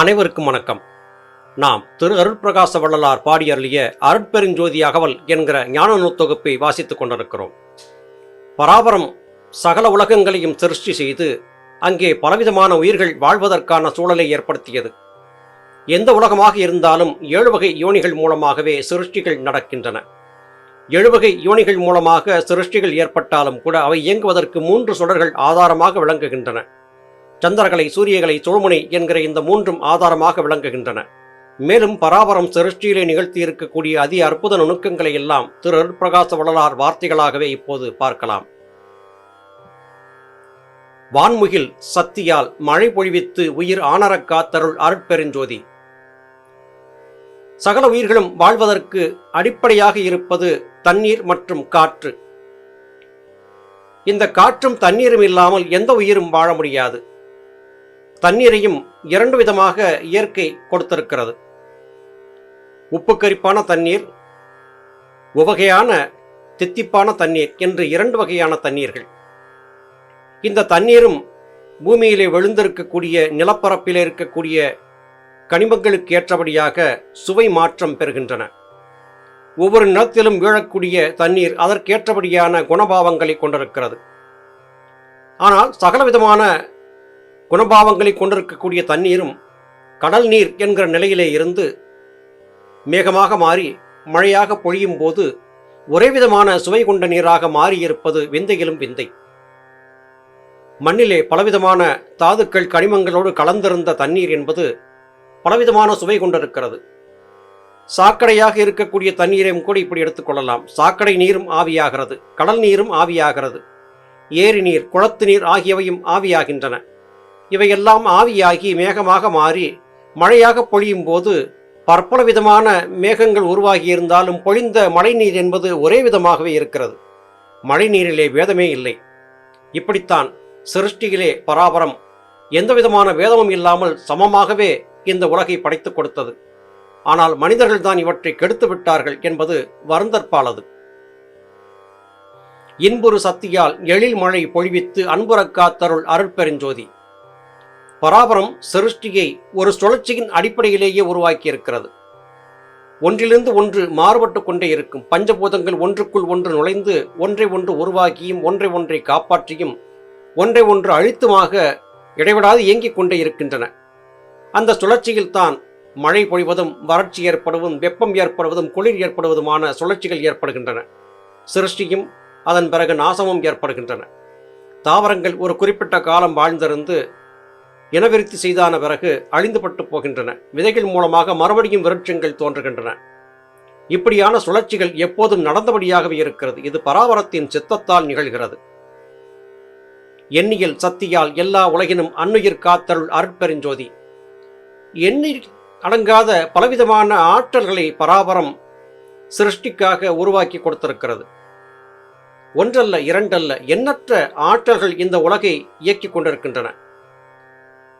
அனைவருக்கும் வணக்கம். நாம் திரு அருட்பிரகாச வள்ளலார் பாடியருளிய அருட்பெருஞ்சோதி அகவல் என்கிற ஞான நூத்தொகுப்பை வாசித்துக் கொண்டிருக்கிறோம். பராபரம் சகல உலகங்களையும் சிருஷ்டி செய்து அங்கே பலவிதமான உயிர்கள் வாழ்வதற்கான சூழலை ஏற்படுத்தியது. எந்த உலகமாக இருந்தாலும் ஏழு வகை யோனிகள் மூலமாகவே சிருஷ்டிகள் நடக்கின்றன. எழுவகை யோனிகள் மூலமாக சிருஷ்டிகள் ஏற்பட்டாலும் கூட அவை இயங்குவதற்கு மூன்று சுடர்கள் ஆதாரமாக விளங்குகின்றன. சந்திரகலை சூரியகலை சோழ்முனை என்கிற இந்த மூன்றும் ஆதாரமாக விளங்குகின்றன. மேலும் பராபரம் சிருஷ்டியிலே நிகழ்த்தி இருக்கக்கூடிய அதி அற்புத நுணுக்கங்களை எல்லாம் திரு அருட்பிரகாச வள்ளலார் வார்த்தைகளாகவே இப்போது பார்க்கலாம். வான்முகில் சக்தியால் மழை பொழிவித்து உயிர் ஆனரக் காத்தருள் அருட்பெருஞ்சோதி. சகல உயிர்களும் வாழ்வதற்கு அடிப்படையாக இருப்பது தண்ணீர் மற்றும் காற்று. இந்த காற்றும் தண்ணீரும் இல்லாமல் எந்த உயிரும் வாழ முடியாது. தண்ணீரையும் இரண்டு விதமாக இயற்கை கொடுத்திருக்கிறது. உப்புக்கரிப்பான தண்ணீர் உவகையான தித்திப்பான தண்ணீர் என்று இரண்டு வகையான தண்ணீர்கள். இந்த தண்ணீரும் பூமியிலே விழுந்திருக்கக்கூடிய நிலப்பரப்பிலே இருக்கக்கூடிய கனிமங்களுக்கு ஏற்றபடியாக சுவை மாற்றம் பெறுகின்றன. ஒவ்வொரு நிலத்திலும் வீழக்கூடிய தண்ணீர் அதற்கேற்றபடியான குணபாவங்களை கொண்டிருக்கிறது. ஆனால் சகலவிதமான குணபாவங்களை கொண்டிருக்கக்கூடிய தண்ணீரும் கடல் நீர் என்கிற நிலையிலே இருந்து மேகமாக மாறி மழையாக பொழியும் போது ஒரே விதமான சுவை கொண்ட நீராக மாறியிருப்பது விந்தையிலும் விந்தை. மண்ணிலே பலவிதமான தாதுக்கள் கனிமங்களோடு கலந்திருந்த தண்ணீர் என்பது பலவிதமான சுவை கொண்டிருக்கிறது. சாக்கடையாக இருக்கக்கூடிய தண்ணீரையும் கூட இப்படி எடுத்துக்கொள்ளலாம் சாக்கடை நீரும் ஆவியாகிறது கடல் நீரும் ஆவியாகிறது ஏரி நீர் குளத்து நீர் ஆகியவையும் ஆவியாகின்றன. இவையெல்லாம் ஆவியாகி மேகமாக மாறி மழையாக பொழியும் போது பற்பல விதமான மேகங்கள் உருவாகியிருந்தாலும் பொழிந்த மழை நீர் என்பது ஒரே விதமாகவே இருக்கிறது. மழைநீரிலே வேதமே இல்லை. இப்படித்தான் சிருஷ்டியிலே பராபரம் எந்த விதமான வேதமும் இல்லாமல் சமமாகவே இந்த உலகை படைத்துக் கொடுத்தது. ஆனால் மனிதர்கள் தான் இவற்றை கெடுத்து விட்டார்கள் என்பது வருந்தற்பாலது. இன்புறு சக்தியால் எழில் மழை பொழிவித்து அன்புறக்காத்தருள் அருட்பெருஞ்சோதி பராபரம் சிருஷ்டியை ஒரு சுழற்சியின் அடிப்படையிலேயே உருவாக்கியிருக்கிறது. ஒன்றிலிருந்து ஒன்று மாறுபட்டு கொண்டே இருக்கும். பஞ்சபூதங்கள் ஒன்றுக்குள் ஒன்று நுழைந்து ஒன்றை ஒன்று உருவாக்கியும் ஒன்றை ஒன்றை காப்பாற்றியும் ஒன்றை ஒன்று அழுத்தமாக இடைவிடாது இயங்கிக் கொண்டே இருக்கின்றன. அந்த சுழற்சியில் தான் மழை பொழிவதும் வறட்சி ஏற்படுவதும் வெப்பம் ஏற்படுவதும் குளிர் ஏற்படுவதுமான சுழற்சிகள் ஏற்படுகின்றன. சிருஷ்டியும் அதன் பிறகு நாசமும் ஏற்படுகின்றன. தாவரங்கள் ஒரு குறிப்பிட்ட காலம் வாழ்ந்திருந்து இனவிருத்தி செய்தான பிறகு அழிந்துபட்டு போகின்றன. விதைகள் மூலமாக மறுபடியும் விருட்சங்கள் தோன்றுகின்றன. இப்படியான சுழற்சிகள் எப்போதும் நடந்தபடியாகவே இருக்கிறது. இது பராபரத்தின் சித்தத்தால் நிகழ்கிறது. எண்ணியல் சக்தியால் எல்லா உலகினும் அன்னுயிர் காத்தருள் அருட்பெருஞ்சோதி எண்ணில் அடங்காத பலவிதமான ஆற்றல்களை பராபரம் சிருஷ்டிக்காக உருவாக்கி கொடுத்திருக்கிறது. ஒன்றல்ல இரண்டல்ல எண்ணற்ற ஆற்றல்கள் இந்த உலகை இயக்கிக் கொண்டிருக்கின்றன.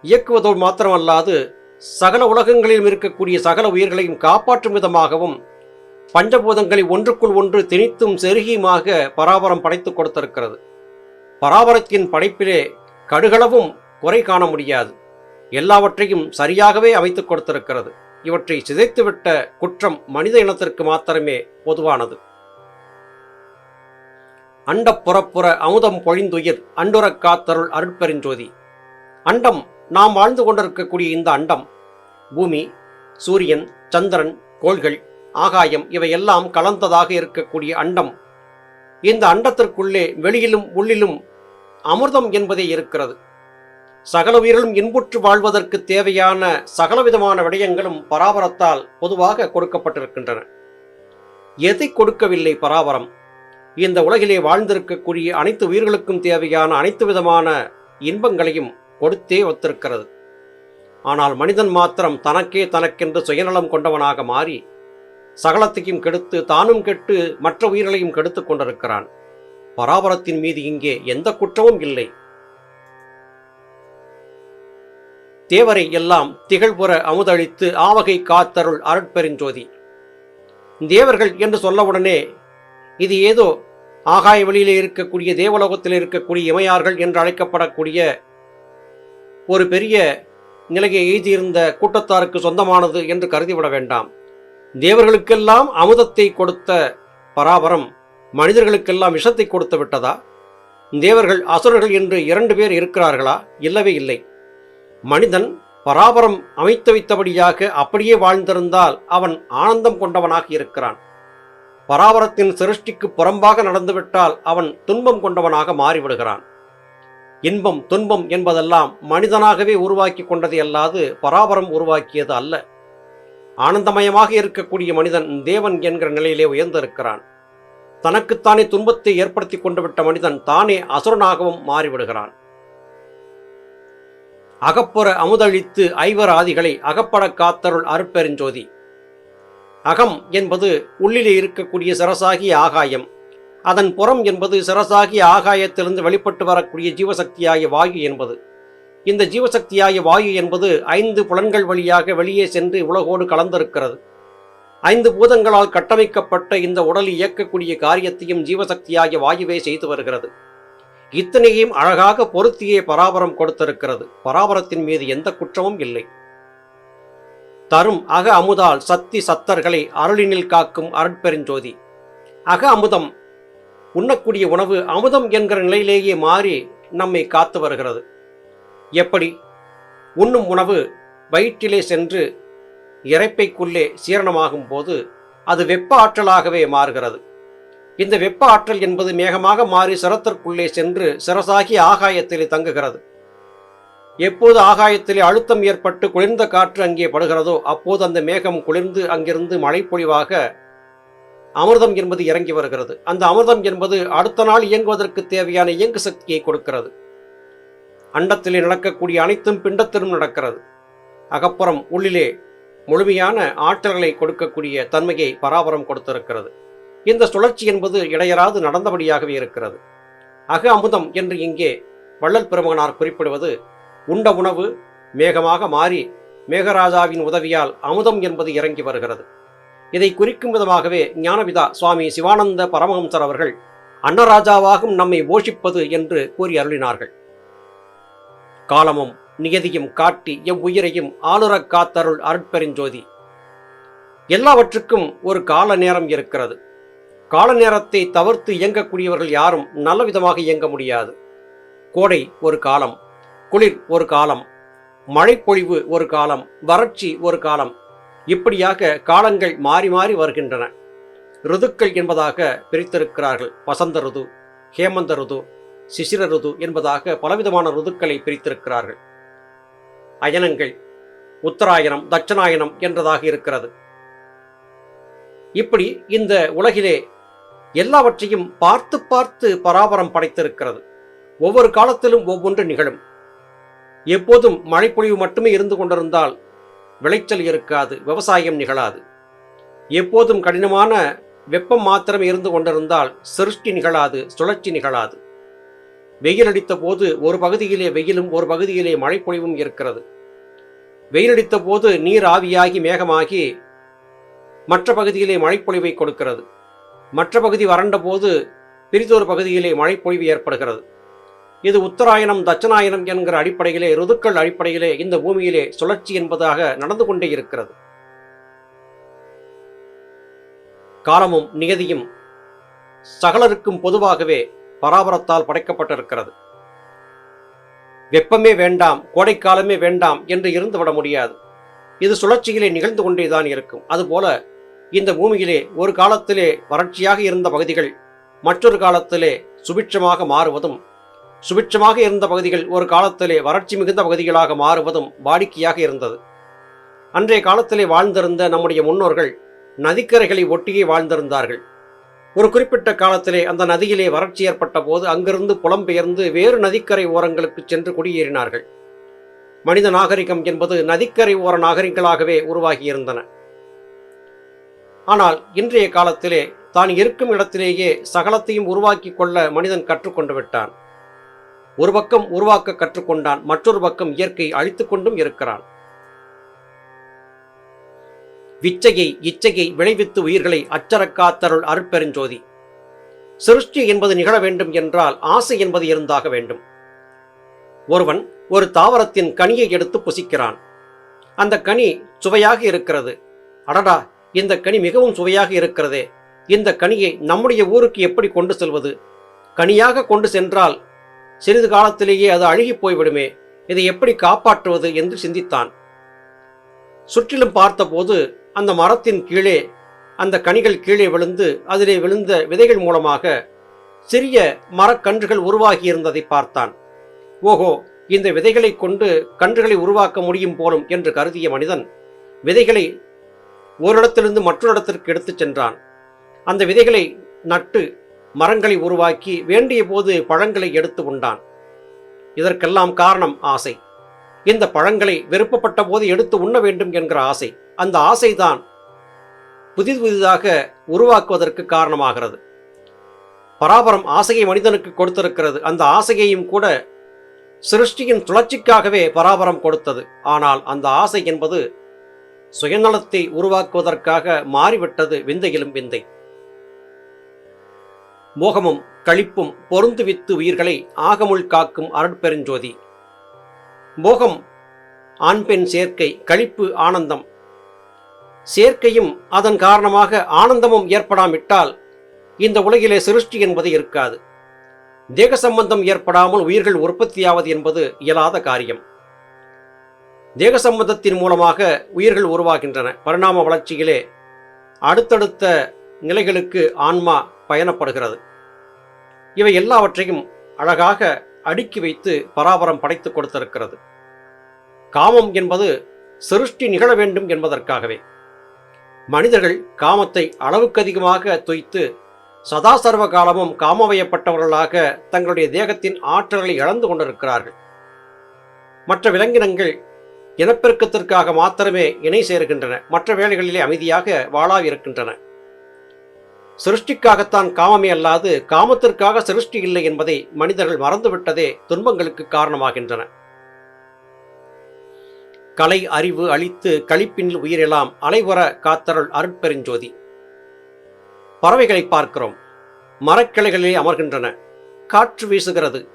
இயக்குவதோடு மாத்திரமல்லாது சகல உலகங்களிலும் இருக்கக்கூடிய சகல உயிர்களையும் காப்பாற்றும் விதமாகவும் பஞ்சபூதங்களை ஒன்றுக்குள் ஒன்று திணித்தும் செருகியுமாக பராபரம் படைத்துக் கொடுத்திருக்கிறது. பராபரத்தின் படைப்பிலே கடுகளவும் குறை காண முடியாது. எல்லாவற்றையும் சரியாகவே அமைத்துக் கொடுத்திருக்கிறது. இவற்றை சிதைத்துவிட்ட குற்றம் மனித இனத்திற்கு மாத்திரமே பொதுவானது. அண்டப்புறப்புற அமுதம் பொழிந்துயிர் அண்டுரக் காத்தருள் அருட்பெருஞ்சோதி. அண்டம் நாம் வாழ்ந்து கொண்டிருக்கக்கூடிய இந்த அண்டம். பூமி சூரியன் சந்திரன் கோள்கள் ஆகாயம் இவையெல்லாம் கலந்ததாக இருக்கக்கூடிய அண்டம். இந்த அண்டத்திற்குள்ளே வெளியிலும் உள்ளிலும் அமிர்தம் என்பதே இருக்கிறது. சகல உயிர்களும் இன்புற்று வாழ்வதற்கு தேவையான சகலவிதமான விடயங்களும் பராபரத்தால் பொதுவாக கொடுக்கப்பட்டிருக்கின்றன. எதை கொடுக்கவில்லை பராபரம்? இந்த உலகிலே வாழ்ந்திருக்கக்கூடிய அனைத்து உயிர்களுக்கும் தேவையான அனைத்து விதமான இன்பங்களையும் கொடுத்தே ஒத்திருக்கிறது. ஆனால் மனிதன் மாத்திரம் தனக்கே தனக்கென்று சுயநலம் கொண்டவனாக மாறி சகலத்தையும் கெடுத்து தானும் கெட்டு மற்ற உயிர்களையும் கெடுத்துக் கொண்டிருக்கிறான். பராபரத்தின் மீது இங்கே எந்த குற்றமும் இல்லை. தேவரை எல்லாம் திகழ்புற அமுதளித்து ஆவகை காத்தருள் அருட்பெருஞ்சோதி தேவர்கள் என்று சொல்லவுடனே இது ஏதோ ஆகாய வெளியிலே இருக்கக்கூடிய தேவலோகத்தில் இருக்கக்கூடிய இமையார்கள் என்று அழைக்கப்படக்கூடிய ஒரு பெரிய நிலையை எய்தியிருந்த கூட்டத்தாருக்கு சொந்தமானது என்று கருதிவிட வேண்டாம். தேவர்களுக்கெல்லாம் அமுதத்தை கொடுத்த பராபரம் மனிதர்களுக்கெல்லாம் விஷத்தை கொடுத்து விட்டதா? தேவர்கள் அசுரர்கள் என்று இரண்டு பேர் இருக்கிறார்களா? இல்லவே இல்லை. மனிதன் பராபரம் அமைத்து வைத்தபடியாக அப்படியே வாழ்ந்திருந்தால் அவன் ஆனந்தம் கொண்டவனாக இருக்கிறான். பராபரத்தின் சிருஷ்டிக்கு புறம்பாக நடந்துவிட்டால் அவன் துன்பம் கொண்டவனாக மாறிவிடுகிறான். இன்பம் துன்பம் என்பதெல்லாம் மனிதனாகவே உருவாக்கி கொண்டது அல்லாது பராபரம் உருவாக்கியது அல்ல. ஆனந்தமயமாக இருக்கக்கூடிய மனிதன் தேவன் என்கிற நிலையிலே உயர்ந்திருக்கிறான். தனக்குத்தானே துன்பத்தை ஏற்படுத்தி கொண்டு விட்ட மனிதன் தானே அசுரனாகவும் மாறிவிடுகிறான். அகப்புற அமுதழித்து ஐவர் ஆதிகளை அகப்பட காத்தருள் அருட்பெருஞ்சோதி. அகம் என்பது உள்ளிலே இருக்கக்கூடிய சரசாகிய ஆகாயம். அதன் புறம் என்பது சிரசாகிய ஆகாயத்திலிருந்து வெளிப்பட்டு வரக்கூடிய ஜீவசக்தியாகிய வாயு என்பது. இந்த ஜீவசக்தியாகிய வாயு என்பது ஐந்து புலன்கள் வழியாக வெளியே சென்று உலகோடு கலந்திருக்கிறது. ஐந்து பூதங்களால் கட்டமைக்கப்பட்ட இந்த உடல் இயக்கக்கூடிய காரியத்தையும் ஜீவசக்தியாகிய வாயுவே செய்து வருகிறது. இத்தனையும் அழகாக பொருத்தியே பராபரம் கொடுத்திருக்கிறது. பராபரத்தின் மீது எந்த குற்றமும் இல்லை. தரும் அக அமுதால் சத்தி சத்தர்களை அருளினில் காக்கும் அருட்பெருஞ்சோதி. அக அமுதம் உண்ணக்கூடிய உணவு அமுதம் என்கிற நிலையிலேயே மாறி நம்மை காத்து வருகிறது. எப்படி? உண்ணும் உணவு வயிற்றிலே சென்று இறைப்பைக்குள்ளே சீரணமாகும் போது அது வெப்ப ஆற்றலாகவே மாறுகிறது. இந்த வெப்ப ஆற்றல் என்பது மேகமாக மாறி சிரத்திற்குள்ளே சென்று சிரசாகி ஆகாயத்திலே தங்குகிறது. எப்போது ஆகாயத்திலே அழுத்தம் ஏற்பட்டு குளிர்ந்த காற்று அங்கே படுகிறதோ அப்போது அந்த மேகம் குளிர்ந்து அங்கிருந்து மழைப்பொழிவாக அமிர்தம் என்பது இறங்கி வருகிறது. அந்த அமிர்தம் என்பது அடுத்த நாள் இயங்குவதற்கு தேவையான இயங்கு சக்தியை கொடுக்கிறது. அண்டத்திலே நடக்கக்கூடிய அனைத்தும் பிண்டத்திலும் நடக்கிறது. அகப்புறம் உள்ளிலே முழுமையான ஆற்றல்களை கொடுக்கக்கூடிய தன்மையை பராபரம் கொடுத்திருக்கிறது. இந்த சுழற்சி என்பது இடையராது நடந்தபடியாகவே இருக்கிறது. அக அமுதம் என்று இங்கே வள்ளல் பெருமகனார் குறிப்பிடுவது உண்ட உணவு மேகமாக மாறி மேகராஜாவின் உதவியால் அமுதம் என்பது இறங்கி வருகிறது. இதை குறிக்கும் விதமாகவே ஞானபிதா சுவாமி சிவானந்த பரமஹம்சர் அவர்கள் அன்னராஜாவாகும் நம்மை போஷிப்பது என்று கூறி அருளினார்கள். காலமும் நியதியும் காட்டி எவ்வுயிரையும் ஆளுரக் காத்தருள் அருட்பெருஞ்சோதி எல்லாவற்றுக்கும் ஒரு கால நேரம் இருக்கிறது. கால நேரத்தை தவிர்த்து இயங்கக்கூடியவர்கள் யாரும் நல்ல விதமாக இயங்க முடியாது. கோடை ஒரு காலம் குளிர் ஒரு காலம் மழைப்பொழிவு ஒரு காலம் வறட்சி ஒரு காலம் இப்படியாக காலங்கள் மாறி மாறி வருகின்றன. ருதுக்கள் என்பதாக பிரித்திருக்கிறார்கள். வசந்த ருது ஹேமந்த ருது சிசிர ருது என்பதாக பலவிதமான ருதுக்களை பிரித்திருக்கிறார்கள். அயனங்கள் உத்தராயணம் தட்சணாயனம் என்றதாக இருக்கிறது. இப்படி இந்த உலகிலே எல்லாவற்றையும் பார்த்து பார்த்து பராபரம் படைத்திருக்கிறது. ஒவ்வொரு காலத்திலும் ஒவ்வொன்று நிகழும். எப்போதும் மழைப்பொழிவு மட்டுமே இருந்து கொண்டிருந்தால் விளைச்சல் இருக்காது விவசாயம் நிகழாது. எப்போதும் கடினமான வெப்பம் மாத்திரம் இருந்து கொண்டிருந்தால் சிருஷ்டி நிகழாது சுழற்சி நிகழாது. வெயில் அடித்த போது ஒரு பகுதியிலே வெயிலும் ஒரு பகுதியிலே மழைப்பொழிவும் இருக்கிறது. வெயில் அடித்த போது நீர் ஆவியாகி மேகமாகி மற்ற பகுதியிலே மழைப்பொழிவை கொடுக்கிறது. மற்ற பகுதி வறண்ட போது பிரிதொரு பகுதியிலே மழைப்பொழிவு ஏற்படுகிறது. இது உத்தராயணம் தட்சணாயனம் என்கிற அடிப்படையிலே ருதுக்கள் அடிப்படையிலே இந்த பூமியிலே சுழற்சி என்பதாக நடந்து கொண்டே இருக்கிறது. காலமும் நியதியும் சகலருக்கும் பொதுவாகவே பராபரத்தால் படைக்கப்பட்டிருக்கிறது. வெப்பமே வேண்டாம் கோடைக்காலமே வேண்டாம் என்று இருந்து விட முடியாது. இது சுழற்சியிலே நிகழ்ந்து கொண்டேதான் இருக்கும். அதுபோல இந்த பூமியிலே ஒரு காலத்திலே வறட்சியாக இருந்த பகுதிகள் மற்றொரு காலத்திலே சுபிட்சமாக மாறுவதும் சுபிட்சமாக இருந்த பகுதிகள் ஒரு காலத்திலே வறட்சி மிகுந்த பகுதிகளாக மாறுவதும் வாடிக்கையாக இருந்தது. அன்றைய காலத்திலே வாழ்ந்திருந்த நம்முடைய முன்னோர்கள் நதிக்கரைகளை ஒட்டியே வாழ்ந்திருந்தார்கள். ஒரு குறிப்பிட்ட காலத்திலே அந்த நதியிலே வறட்சி ஏற்பட்ட போது அங்கிருந்து புலம்பெயர்ந்து வேறு நதிக்கரை ஓரங்களுக்கு சென்று குடியேறினார்கள். மனித நாகரிகம் என்பது நதிக்கரை ஓர நாகரிகங்களாகவே உருவாகியிருந்தன. ஆனால் இன்றைய காலத்திலே தான் இருக்கும் இடத்திலேயே சகலத்தையும் உருவாக்கி கொள்ள மனிதன் கற்றுக்கொண்டு விட்டான். ஒரு பக்கம் உருவாக்க கற்றுக்கொண்டான் மற்றொரு பக்கம் இயற்கை அழித்துக் கொண்டும் இருக்கிறான். விச்சையை இச்சையை விளைவித்து உயிர்களை அச்சரக்காத்தருள் அருட்பெருஞ்சோதி. சிருஷ்டி என்பது நிகழ வேண்டும் என்றால் ஆசை என்பது இருந்தாக வேண்டும். ஒருவன் ஒரு தாவரத்தின் கனியை எடுத்து புசிக்கிறான். அந்த கனி சுவையாக இருக்கிறது. அடடா இந்த கனி மிகவும் சுவையாக இருக்கிறதே. இந்த கனியை நம்முடைய ஊருக்கு எப்படி கொண்டு செல்வது? கனியாக கொண்டு சென்றால் சிறிது காலத்திலேயே அது அழுகி போய்விடுமே. இதை எப்படி காப்பாற்றுவது என்று சிந்தித்தான். சுற்றிலும் பார்த்தபோது அந்த மரத்தின் கீழே அந்த கனிகள் கீழே விழுந்து அதிலே விழுந்த விதைகள் மூலமாக சிறிய மரக்கன்றுகள் உருவாகி இருந்ததை பார்த்தான். ஓஹோ இந்த விதைகளை கொண்டு கன்றுகளை உருவாக்க முடியும் போலும் என்று கருதிய மனிதன் விதைகளை ஓரிடத்திலிருந்து மற்றொரு இடத்திற்கு எடுத்துச் சென்றான். அந்த விதைகளை நட்டு மரங்களை உருவாக்கி வேண்டிய போது பழங்களை எடுத்து உண்டான். இதற்கெல்லாம் காரணம் ஆசை. இந்த பழங்களை விருப்பப்பட்ட போது எடுத்து உண்ண வேண்டும் என்கிற ஆசை. அந்த ஆசைதான் புதிது புதிதாக உருவாக்குவதற்கு காரணமாகிறது. பராபரம் ஆசையை மனிதனுக்கு கொடுத்திருக்கிறது. அந்த ஆசையையும் கூட சிருஷ்டியின் சுழற்சிக்காகவே பராபரம் கொடுத்தது. ஆனால் அந்த ஆசை என்பது சுயநலத்தை உருவாக்குவதற்காக மாறிவிட்டது. விந்தையிலும் விந்தை. மோகமும் களிப்பும் பொருந்துவித்து உயிர்களை ஆகமுள் காக்கும் அருட்பெருஞ்சோதி. மோகம் ஆண் பெண் சேர்க்கை களிப்பு ஆனந்தம். சேர்க்கையும் அதன் காரணமாக ஆனந்தமும் ஏற்படாமிட்டால் இந்த உலகிலே சிருஷ்டி என்பது இருக்காது. தேக சம்பந்தம் ஏற்படாமல் உயிர்கள் உற்பத்தியாவது என்பது இயலாத காரியம். தேக சம்பந்தத்தின் மூலமாக உயிர்கள் உருவாகின்றன. பரிணாம வளர்ச்சியிலே அடுத்தடுத்த நிலைகளுக்கு ஆன்மா பயணப்படுகிறது. இவை எல்லாவற்றையும் அழகாக அடுக்கி வைத்து பராபரம் படைத்து கொடுத்திருக்கிறது. காமம் என்பது சிருஷ்டி நிகழ வேண்டும் என்பதற்காகவே. மனிதர்கள் காமத்தை அளவுக்கு அதிகமாக துய்த்து சதா சர்வ காலமும் காமவயப்பட்டவர்களாக தங்களுடைய தேகத்தின் ஆற்றல்களை இழந்து கொண்டிருக்கிறார்கள். மற்ற விலங்கினங்கள் இனப்பெருக்கத்திற்காக மாத்திரமே இணை சேர்கின்றன. மற்ற வேலைகளிலே அமைதியாக வாழாவிருக்கின்றன. சிருஷ்டிக்காகத்தான் காமமே அல்லாது காமத்திற்காக சிருஷ்டி இல்லை என்பதை மனிதர்கள் மறந்துவிட்டதே துன்பங்களுக்கு காரணமாகின்றன. கலை அறிவு அளித்து களிப்பினில் உயிரெல்லாம் அலைவர காத்தருள் அருட்பெருஞ்சோதி. பறவைகளை பார்க்கிறோம். மரக்கிளைகளிலே அமர்கின்றன. காற்று வீசுகிறது.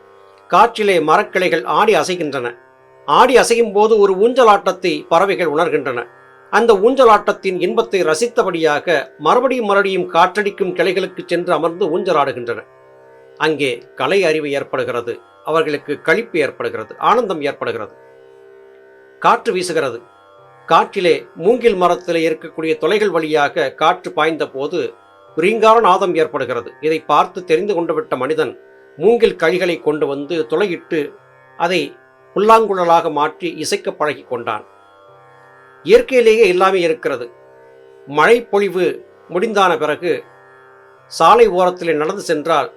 காற்றிலே மரக்கிளைகள் ஆடி அசைகின்றன. ஆடி அசையும் போது ஒரு ஊஞ்சலாட்டத்தை பறவைகள் உணர்கின்றன. அந்த ஊஞ்சலாட்டத்தின் இன்பத்தை ரசித்தபடியாக மறுபடியும் மறுபடியும் காற்றடிக்கும் கிளைகளுக்கு சென்று அமர்ந்து ஊஞ்சலாடுகின்றன. அங்கே கலை அறிவு ஏற்படுகிறது அவர்களுக்கு கழிப்பு ஏற்படுகிறது ஆனந்தம் ஏற்படுகிறது. காற்று வீசுகிறது. காற்றிலே மூங்கில் மரத்திலே இருக்கக்கூடிய தொலைகள் வழியாக காற்று பாய்ந்த போது ரீங்கார நாதம் ஏற்படுகிறது. இதை பார்த்து தெரிந்து கொண்டுவிட்ட மனிதன் மூங்கில் கழிகளை கொண்டு வந்து துளையிட்டு அதை புல்லாங்குழலாக மாற்றி இசைக்க பழகி கொண்டான். இயற்கையிலேயே எல்லாமே இருக்கிறது. மழை பொழிவு முடிந்தான பிறகு சாலை ஓரத்திலே நடந்து சென்றால்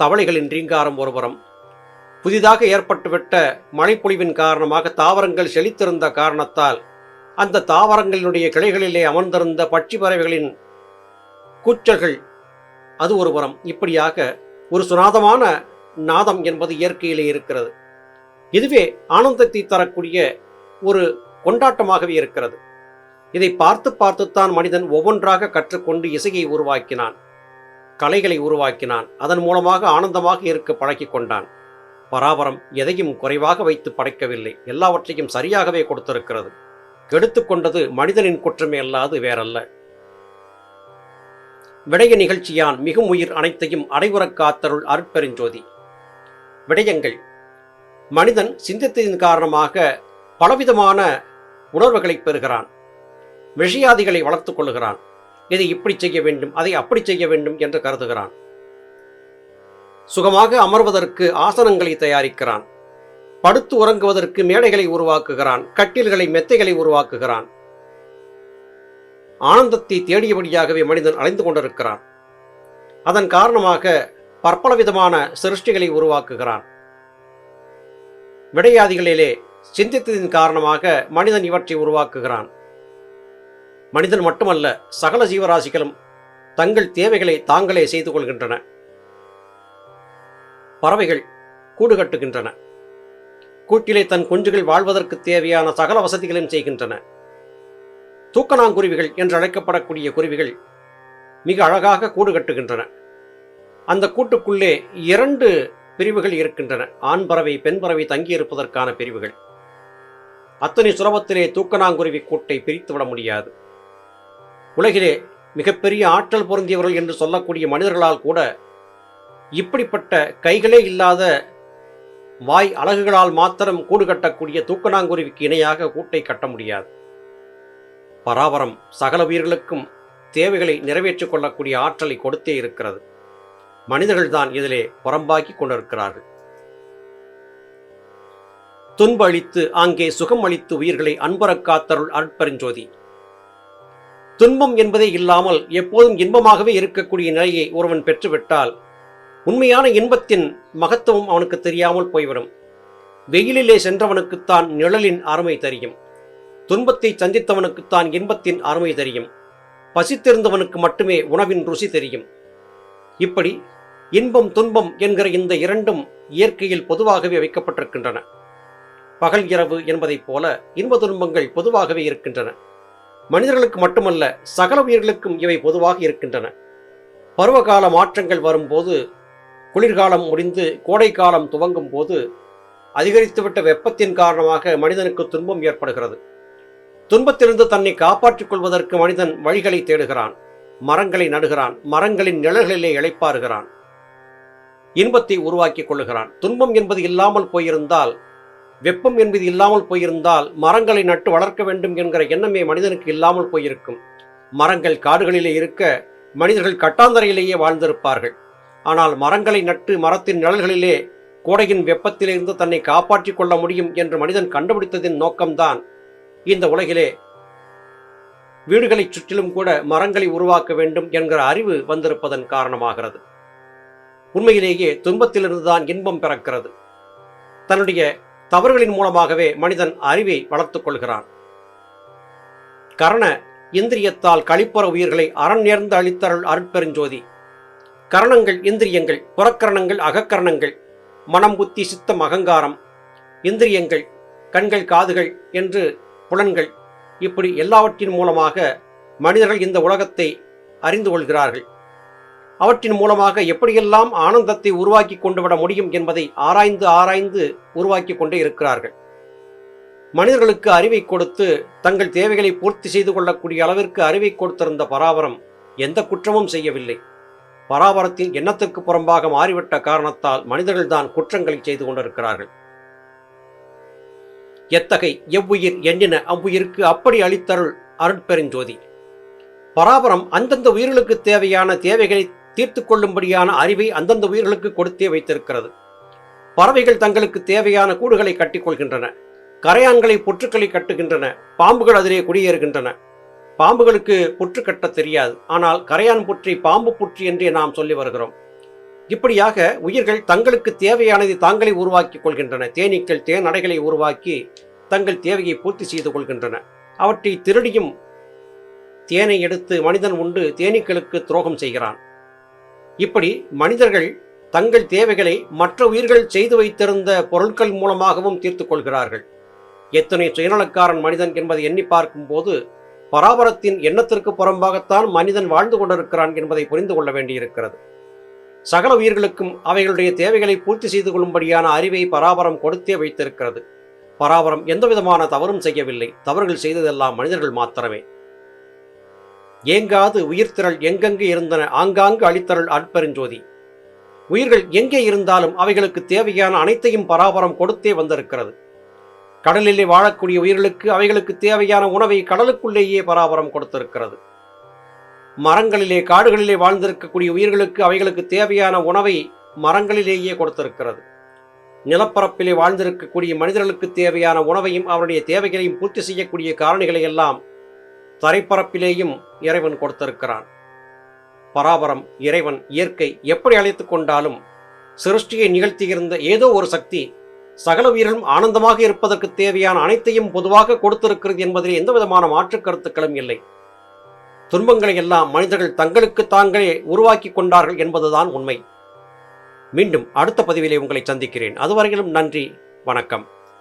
தவளைகளின் ரீங்காரம் ஒருபுறம். புதிதாக ஏற்பட்டுவிட்ட மழைப்பொழிவின் காரணமாக தாவரங்கள் செழித்திருந்த காரணத்தால் அந்த தாவரங்களினுடைய கிளைகளிலே அமர்ந்திருந்த பட்சி பறவைகளின் கூச்சல்கள் அது ஒருபுறம். இப்படியாக ஒரு சுனாதமான நாதம் என்பது இயற்கையிலே இருக்கிறது. இதுவே ஆனந்தத்தை தரக்கூடிய ஒரு கொண்டாட்டமாகவே இருக்கிறது. இதை பார்த்து பார்த்துத்தான் மனிதன் ஒவ்வொன்றாக கற்றுக்கொண்டு இசையை உருவாக்கினான் கலைகளை உருவாக்கினான் அதன் மூலமாக ஆனந்தமாக இருக்க பழகிக் கொண்டான். பராபரம் எதையும் குறைவாக வைத்து படைக்கவில்லை எல்லாவற்றையும் சரியாகவே கொடுத்திருக்கிறது. கெடுத்துக்கொண்டது மனிதனின் குற்றமே அல்லாது வேறல்ல. விடய நிகழ்ச்சியான் மிகும் உயிர் அனைத்தையும் அடைவுறக் காத்தருள் அருட்பெருஞ்சோதி. விடயங்கள். மனிதன் சிந்தித்ததின் காரணமாக பலவிதமான உணர்வுகளை பெறுகிறான். விஷயாதிகளை வளர்த்துக் கொள்கிறான் இதை இப்படி செய்ய வேண்டும் அதை அப்படி செய்ய வேண்டும் என்று கருதுகிறான். சுகமாக அமர்வதற்கு ஆசனங்களை தயாரிக்கிறான். படுத்து உறங்குவதற்கு மேடைகளை உருவாக்குகிறான். கட்டில்களை மெத்தைகளை உருவாக்குகிறான். ஆனந்தத்தை தேடியபடியாகவே மனிதன் அலைந்து கொண்டிருக்கிறான். அதன் காரணமாக பற்பல விதமான சிருஷ்டிகளை உருவாக்குகிறான். விடையாதிகளிலே சிந்தித்ததின் காரணமாக மனிதன் இவற்றை உருவாக்குகிறான். மனிதன் மட்டுமல்ல சகல ஜீவராசிகளும் தங்கள் தேவைகளை தாங்களே செய்து கொள்கின்றன. பறவைகள் கூடு கட்டுகின்றன. கூட்டிலே தன் குஞ்சுகள் வாழ்வதற்கு தேவையான சகல வசதிகளையும் செய்கின்றன. தூக்கணாங்குருவிகள் என்று அழைக்கப்படக்கூடிய குருவிகள் மிக அழகாக கூடு கட்டுகின்றன. அந்த கூட்டுக்குள்ளே இரண்டு பிரிவுகள் இருக்கின்றன. ஆண் பறவை பெண் பறவை தங்கியிருப்பதற்கான பிரிவுகள். அத்தனை சுலபத்திலே தூக்கணாங்குருவி கூட்டை பிரித்துவிட முடியாது. உலகிலே மிகப்பெரிய ஆற்றல் பொருந்தியவர்கள் என்று சொல்லக்கூடிய மனிதர்களால் கூட இப்படிப்பட்ட கைகளே இல்லாத வாய் அலகுகளால் மாத்திரம் கூடு கட்டக்கூடிய தூக்கணாங்குருவிக்கு இணையாக கூட்டை கட்ட முடியாது. பராபரம் சகல உயிர்களுக்கும் தேவைகளை நிறைவேற்றிக் கொள்ளக்கூடிய ஆற்றலை கொடுத்தே இருக்கிறது. மனிதர்கள்தான் இதிலே புறம்பாக்கி கொண்டிருக்கிறார்கள். துன்ப அளித்து அங்கே சுகம் அளித்து உயிர்களை அன்பரக் காத்தருள் அருட்பெருஞ்சோதி. துன்பம் என்பதே இல்லாமல் எப்போதும் இன்பமாகவே இருக்கக்கூடிய நிலையை ஒருவன் பெற்றுவிட்டால் உண்மையான இன்பத்தின் மகத்துவம் அவனுக்கு தெரியாமல் போய்விடும். வெயிலிலே சென்றவனுக்குத்தான் நிழலின் அருமை தெரியும். துன்பத்தை சந்தித்தவனுக்குத்தான் இன்பத்தின் அருமை தெரியும். பசித்திருந்தவனுக்கு மட்டுமே உணவின் ருசி தெரியும். இப்படி இன்பம் துன்பம் என்கிற இந்த இரண்டும் இயற்கையில் பொதுவாகவே வைக்கப்பட்டிருக்கின்றன. பகல் இரவு என்பதைப் போல இன்ப துன்பங்கள் பொதுவாகவே இருக்கின்றன. மனிதர்களுக்கு மட்டுமல்ல சகல உயிர்களுக்கும் இவை பொதுவாக இருக்கின்றன. பருவகால மாற்றங்கள் வரும்போது குளிர்காலம் முடிந்து கோடைக்காலம் துவங்கும் போது அதிகரித்துவிட்ட வெப்பத்தின் காரணமாக மனிதனுக்கு துன்பம் ஏற்படுகிறது. துன்பத்திலிருந்து தன்னை காப்பாற்றிக் கொள்வதற்கு மனிதன் வழிகளை தேடுகிறான் மரங்களை நடுகிறான் மரங்களின் நிழல்களிலே இழைப்பாருகிறான் இன்பத்தை உருவாக்கிக் கொள்ளுகிறான். துன்பம் என்பது இல்லாமல் போயிருந்தால் வெப்பம் என்பது இல்லாமல் போயிருந்தால் மரங்களை நட்டு வளர்க்க வேண்டும் என்கிற எண்ணமே மனிதனுக்கு இல்லாமல் போயிருக்கும். மரங்கள் காடுகளிலே இருக்க மனிதர்கள் கட்டாந்தரையிலேயே வாழ்ந்திருப்பார்கள். ஆனால் மரங்களை நட்டு மரத்தின் நிழல்களிலே கோடையின் வெப்பத்திலிருந்து தன்னை காப்பாற்றிக் கொள்ள முடியும் என்று மனிதன் கண்டுபிடித்ததின் நோக்கம்தான் இந்த உலகிலே வீடுகளைச் சுற்றிலும் கூட மரங்களை உருவாக்க வேண்டும் என்கிற அறிவு வந்திருப்பதன் காரணமாகிறது. உண்மையிலேயே துன்பத்திலிருந்துதான் இன்பம் பிறக்கிறது. தன்னுடைய தவறுகளின் மூலமாகவே மனிதன் அறிவை வளர்த்துக் கொள்கிறான். கரண இந்திரியத்தால் கழிப்பற உயிர்களை அரண் நேர்ந்து அளித்தருள் அருட்பெருஞ்சோதி. கரணங்கள் இந்திரியங்கள் புறக்கரணங்கள் அகக்கரணங்கள் மனம் புத்தி சித்தம் அகங்காரம். இந்திரியங்கள் கண்கள் காதுகள் என்று புலன்கள் இப்படி எல்லாவற்றின் மூலமாக மனிதர்கள் இந்த உலகத்தை அறிந்து கொள்கிறார்கள். அவற்றின் மூலமாக எப்படியெல்லாம் ஆனந்தத்தை உருவாக்கி கொண்டு விட முடியும் என்பதை ஆராய்ந்து ஆராய்ந்து உருவாக்கி கொண்டே இருக்கிறார்கள். மனிதர்களுக்கு அறிவை கொடுத்து தங்கள் தேவைகளை பூர்த்தி செய்து கொள்ளக்கூடிய அளவிற்கு அறிவை கொடுத்திருந்த பராபரம் எந்த குற்றமும் செய்யவில்லை. பராபரத்தின் எண்ணத்திற்கு புறம்பாக மாறிவிட்ட காரணத்தால் மனிதர்கள்தான் குற்றங்களை செய்து கொண்டிருக்கிறார்கள். எத்தகை எவ்வுயிர் எண்ணின அவ்வுயிருக்கு அப்படி அளித்தருள் அருட்பெருஞ்சோதி. பராபரம் அந்தந்த உயிர்களுக்கு தேவையான தேவைகளை தீர்த்து கொள்ளும்படியான அறிவை அந்தந்த உயிர்களுக்கு கொடுத்தே வைத்திருக்கிறது. பறவைகள் தங்களுக்கு தேவையான கூடுகளை கட்டிக்கொள்கின்றன. கரையான்களை புற்றுக்களை கட்டுகின்றன. பாம்புகள் அதிலே குடியேறுகின்றன. பாம்புகளுக்கு புற்று கட்ட தெரியாது. ஆனால் கரையான் புற்றி பாம்பு புற்றி என்றே நாம் சொல்லி வருகிறோம். இப்படியாக உயிர்கள் தங்களுக்கு தேவையானதை தாங்களே உருவாக்கிக் கொள்கின்றன. தேனீக்கள் தேன் அடைகளை உருவாக்கி தங்கள் தேவையை பூர்த்தி செய்து கொள்கின்றன. அவற்றை திருடியும் தேனை எடுத்து மனிதன் உண்டு தேனீக்களுக்கு துரோகம் செய்கிறான். இப்படி மனிதர்கள் தங்கள் தேவைகளை மற்ற உயிர்கள் செய்து வைத்திருந்த பொருட்கள் மூலமாகவும் தீர்த்து கொள்கிறார்கள். எத்தனை சுயநலக்காரன் மனிதன் என்பதை எண்ணி பார்க்கும்போது பராபரத்தின் எண்ணத்திற்கு புறம்பாகத்தான் மனிதன் வாழ்ந்து கொண்டிருக்கிறான் என்பதை புரிந்து கொள்ள வேண்டியிருக்கிறது. சகல உயிர்களுக்கும் அவைகளுடைய தேவைகளை பூர்த்தி செய்து கொள்ளும்படியான அறிவை பராபரம் கொடுத்தே வைத்திருக்கிறது. பராபரம் எந்தவிதமான தவறும் செய்யவில்லை. தவறுகள் செய்ததெல்லாம் மனிதர்கள் மாத்திரமே. ஏங்காது உயிர்த்திரள் எங்கெங்கு இருந்தன ஆங்காங்கு அளித்தருள் அற்பெருஞ்சோதி உயிர்கள் எங்கே இருந்தாலும் அவைகளுக்கு தேவையான அனைத்தையும் பராபரம் கொடுத்தே வந்திருக்கிறது. கடலிலே வாழக்கூடிய உயிர்களுக்கு அவைகளுக்கு தேவையான உணவை கடலுக்குள்ளேயே பராபரம் கொடுத்திருக்கிறது. மரங்களிலே காடுகளிலே வாழ்ந்திருக்கக்கூடிய உயிர்களுக்கு அவைகளுக்கு தேவையான உணவை மரங்களிலேயே கொடுத்திருக்கிறது. நிலப்பரப்பிலே வாழ்ந்திருக்கக்கூடிய மனிதர்களுக்கு தேவையான உணவையும் அவருடைய தேவைகளையும் பூர்த்தி செய்யக்கூடிய காரணிகளை எல்லாம் தரைப்பரப்பிலேயும் இறைவன் கொடுத்திருக்கிறான். பராபரம் இறைவன் இயற்கை எப்படி அழைத்து கொண்டாலும் சிருஷ்டியை நிகழ்த்தியிருந்த ஏதோ ஒரு சக்தி சகல உயிர்களும் ஆனந்தமாக இருப்பதற்கு தேவையான அனைத்தையும் பொதுவாக கொடுத்திருக்கிறது என்பதில் எந்த விதமான மாற்று கருத்துக்களும் இல்லை. துன்பங்களை எல்லாம் மனிதர்கள் தங்களுக்கு தாங்களே உருவாக்கி கொண்டார்கள் என்பதுதான் உண்மை. மீண்டும் அடுத்த பதிவிலே உங்களை சந்திக்கிறேன். அதுவரையிலும் நன்றி வணக்கம்.